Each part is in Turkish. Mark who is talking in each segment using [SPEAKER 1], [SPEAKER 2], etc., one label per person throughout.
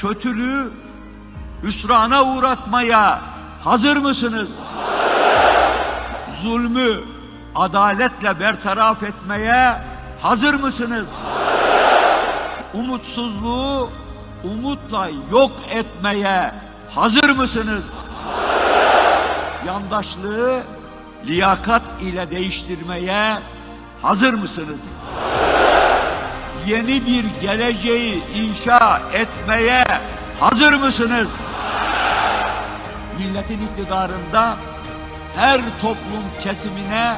[SPEAKER 1] kötülüğü hüsrana uğratmaya hazır mısınız? Zulmü adaletle bertaraf etmeye hazır mısınız? Umutsuzluğu umutla yok etmeye hazır mısınız? Yandaşlığı liyakat ile değiştirmeye hazır mısınız? Yeni bir geleceği inşa etmeye hazır mısınız? Milletin iktidarında her toplum kesimine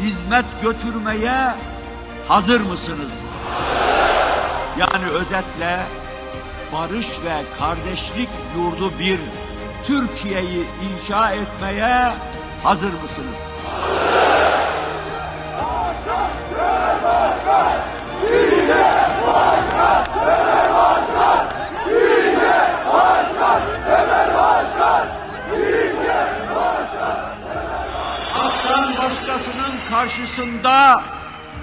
[SPEAKER 1] hizmet götürmeye hazır mısınız? Yani özetle barış ve kardeşlik yurdu bir Türkiye'yi inşa etmeye hazır mısınız? Hak'tan başkasının karşısında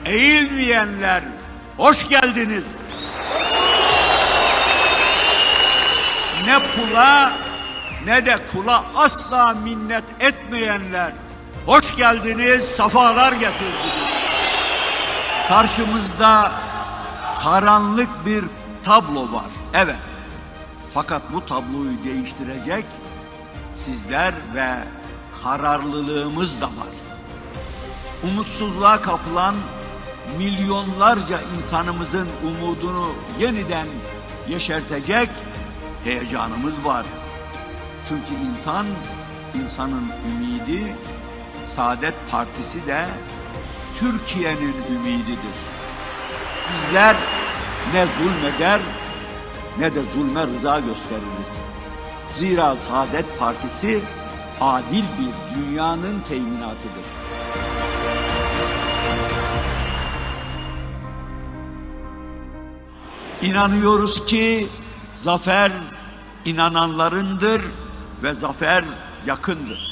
[SPEAKER 1] eğilmeyenler hoş geldiniz. Ne pula ne de kula asla minnet etmeyenler hoş geldiniz, safalar getirdiniz. Karşımızda karanlık bir tablo var. Evet. Fakat bu tabloyu değiştirecek sizler ve kararlılığımız da var. Umutsuzluğa kapılan milyonlarca insanımızın umudunu yeniden yeşertecek heyecanımız var. Çünkü insan, insanın ümidi, Saadet Partisi de Türkiye'nin ümididir. Bizler ne zulmeder ne de zulme rıza gösteririz. Zira Saadet Partisi adil bir dünyanın teminatıdır. İnanıyoruz ki zafer inananlarındır ve zafer yakındır.